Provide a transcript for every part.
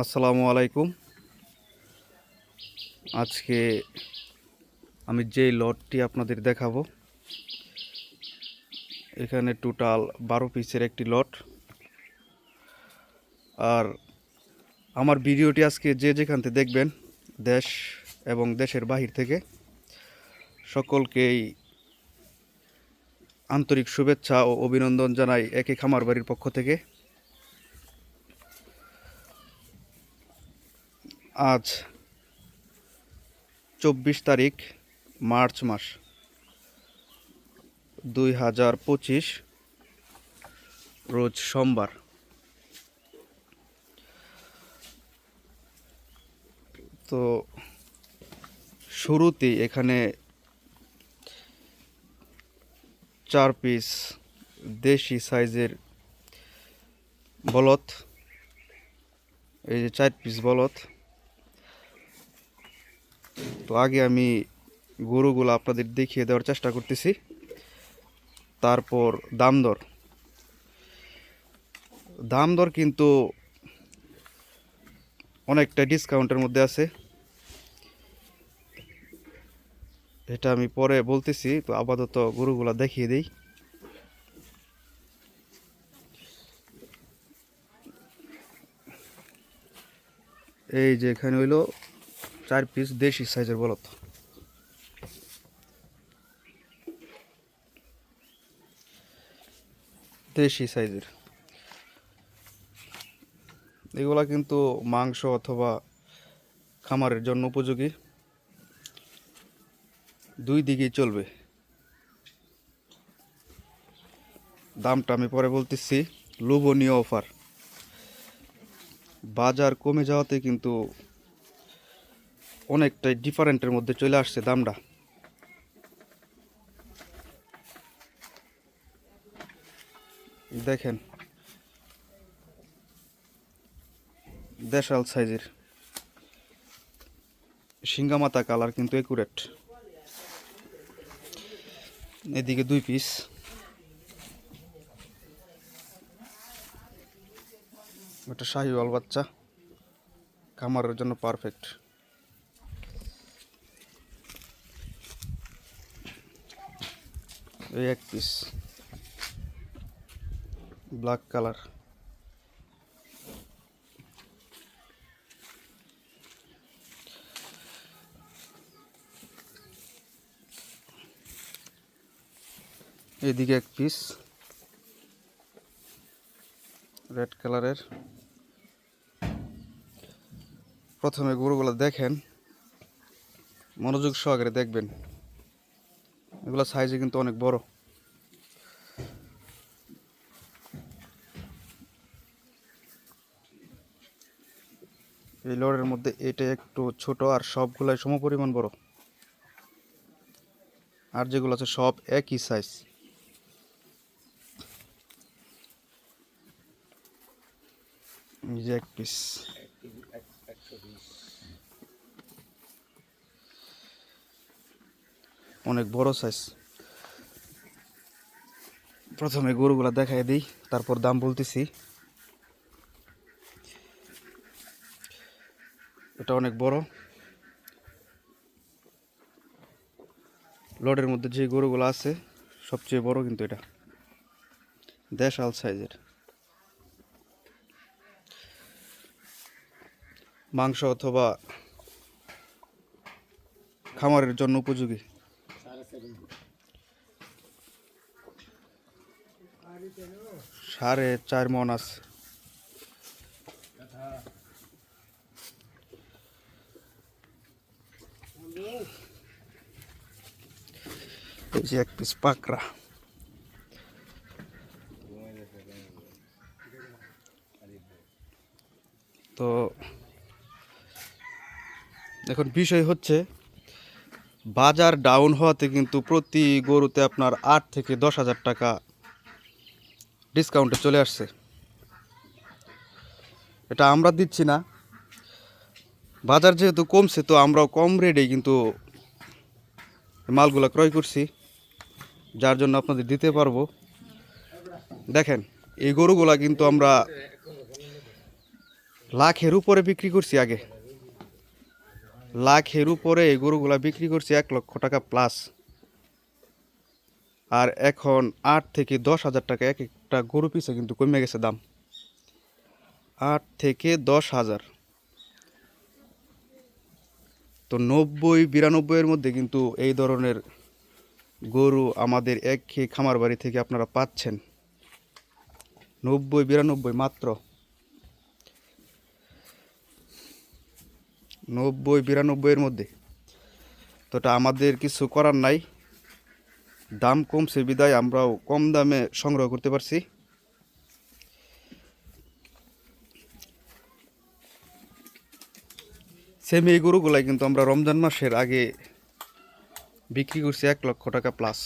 আসসালামু আলাইকুম। আজকে আমি যে লটটি আপনাদের দেখাবো, এখানে টোটাল বারো পিসের একটি লট। আর আমার ভিডিওটি আজকে যে যেখান থেকে দেখবেন, দেশ এবং দেশের বাহির থেকে, সকলকেই আন্তরিক শুভেচ্ছা ও অভিনন্দন জানাই একই খামার বাড়ির পক্ষ থেকে। আজ চব্বিশ তারিখ, মার্চ মাস, দুই হাজার পঁচিশ, রোজ সোমবার। তো শুরুতেই এখানে চার পিস দেশি সাইজের বলদ, এই যে চার পিস বলদ। তো আগে আমি গরুগুলো আপনাদের দেখিয়ে দেওয়ার চেষ্টা করতেছি। তারপর দাম দর কিন্তু অনেকটা ডিসকাউন্টের মধ্যে আছে। এটা আমি পরে বলতেছি, তো আপাতত গরুগুলা দেখিয়ে দিই। এই যে এখানে হইল চার পিস দেশি সাইজের বলত দেশি সাইজের এগুলা কিন্তু মাংস অথবা খামারের জন্য উপযোগী। দুই দিকেই চলবে। দামটা আমি পরে বলতেছি, লোভনীয় অফার। বাজার কমে যাওয়াতে কিন্তু অনেকটাই ডিফারেন্টের মধ্যে চলে আসছে দামটা। দেখেন। দেশাল সাইজের। সিঙ্গামাতা কালার কিন্তু একুরেট এদিকে দুই পিস ওটা শাহিওয়াল বাচ্চা। খামারের জন্য পারফেক্ট এই এক পিস ব্ল্যাক কালার এদিকে এক পিস রেড কালারের প্রথমে গরুগুলো দেখেন। মনোযোগ সহকারে দেখবেন। এগুলো সাইজে কিন্তু অনেক বড়। এই লড়ের মধ্যে এটা একটু ছোট আর সবগুলাই সমপরিমাণ বড়। আর যেগুলো আছে সব একই সাইজ যে এক পিস অনেক বড় সাইজ প্রথমে গরুগুলা দেখাই দিই, তারপর দাম বলতেছি। এটা অনেক বড়। লডের মধ্যে যে গরুগুলো আছে, সবচেয়ে বড় কিন্তু এটা। দেশাল সাইজের মাংস অথবা খামারের জন্য উপযোগী। সাড়ে চার মন আছে। এই যে এক পিস পাকড়া। তো এখন বিষয় হচ্ছে, বাজার ডাউন হওয়াতে কিন্তু প্রতি গরুতে আপনার আট থেকে দশ হাজার টাকা ডিসকাউন্টে চলে আসছে। এটা আমরা দিচ্ছি না। বাজার যেহেতু কমছে, তো আমরাও কম রেটেই কিন্তু মালগুলো ক্রয় করছি। যার জন্য আপনাদের দিতে পারব। দেখেন, এই গরুগুলা কিন্তু আমরা লাখের উপরে বিক্রি করছি আগে। লাখের উপরে এই গরুগুলা বিক্রি করছি এক লক্ষ টাকা প্লাস আর এখন আট থেকে দশ হাজার টাকা এক একটা গরু পিছে কিন্তু কমে গেছে দাম। আট থেকে দশ হাজার। তো নব্বই বিরানব্বইয়ের মধ্যে কিন্তু এই ধরনের গরু আমাদের এক খেয়ে খামার বাড়ি থেকে আপনারা পাচ্ছেন। নব্বই, বিরানব্বই মাত্র। নব্বই বিরানব্বইয়ের মধ্যে। তো আমাদের কিছু করার নাই। দাম কমছে, বিদায় আমরাও কম দামে সংগ্রহ করতে পারছি। সেম এই গরুগুলাই কিন্তু আমরা রমজান মাসের আগে বিক্রি করছি এক লক্ষ টাকা প্লাস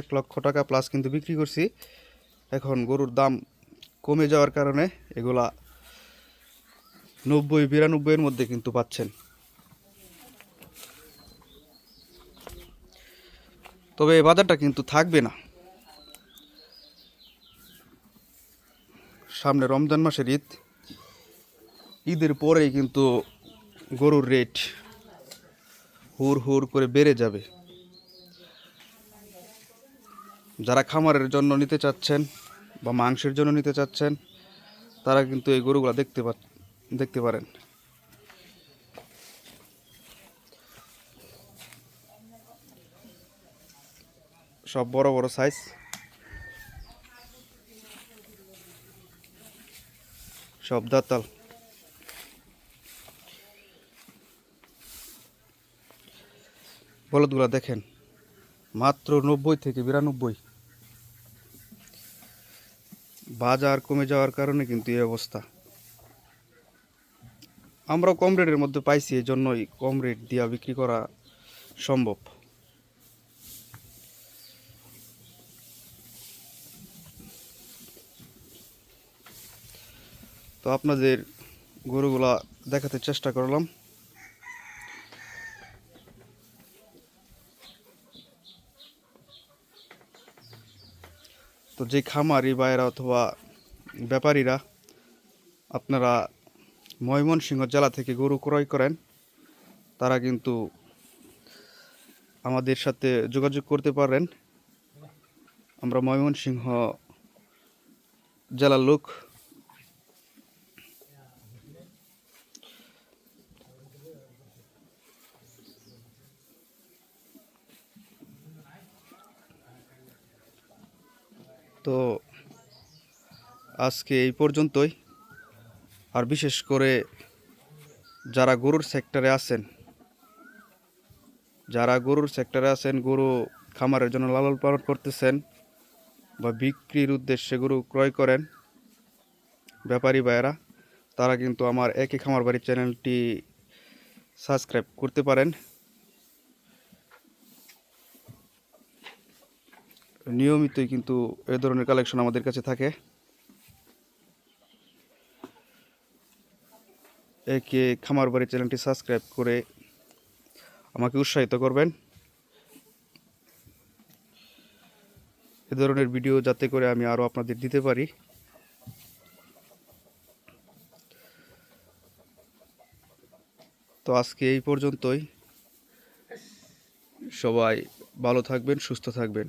এক লক্ষ টাকা প্লাস কিন্তু বিক্রি করছি। এখন গরুর দাম কমে যাওয়ার কারণে এগুলা নব্বই বিরানব্বইয়ের মধ্যে কিন্তু পাচ্ছেন। তবে এই বাজারটা কিন্তু থাকবে না। সামনে রমজান মাসের ঈদ। ঈদের পরেই কিন্তু গরুর রেট হুর হুর করে বেড়ে যাবে। যারা খামারের জন্য নিতে চাচ্ছেন বা মাংসের জন্য নিতে চাচ্ছেন, তারা কিন্তু এই গরুগুলো দেখতে পা দেখতে পারেন। সব বড় বড় সাইজ সব দাতাল। বলদগুলা দেখেন, মাত্র নব্বই থেকে বিরানব্বই। বাজার কমে যাওয়ার কারণে কিন্তু এই অবস্থা। আমরা কম রেটের মধ্যে পাইছি এই জন্যই কম রেট দিয়া বিক্রি করা সম্ভব। তো আপনাদের গরুগুলা দেখাতে চেষ্টা করলাম। তো যে খামারি বাইরা অথবা ব্যাপারীরা, আপনারা ময়মনসিংহ জেলা থেকে গরু ক্রয় করেন, তারা কিন্তু আমাদের সাথে যোগাযোগ করতে পারেন আমরা ময়মনসিংহ জেলার লোক। তো আজকে এই পর্যন্তই। আর বিশেষ করে যারা গরুর সেক্টরে আছেন, যারা গরুর সেক্টরে আছেন, গরু খামারের জন্য লালন পালন করতেছেন বা বিক্রির উদ্দেশ্যে গরু ক্রয় করেন, ব্যাপারী ভাইয়েরা, তারা কিন্তু আমার একই খামার বাড়ি চ্যানেলটি সাবস্ক্রাইব করতে পারেন। নিয়মিতই কিন্তু এ ধরনের কালেকশন আমাদের কাছে থাকে। একে খামার বাড়ি চ্যানেলটি সাবস্ক্রাইব করে আমাকে উৎসাহিত করবেন। এ ধরনের ভিডিও যাতে করে আমি আরও আপনাদের দিতে পারি। তো আজকে এই পর্যন্তই। সবাই ভালো থাকবেন, সুস্থ থাকবেন।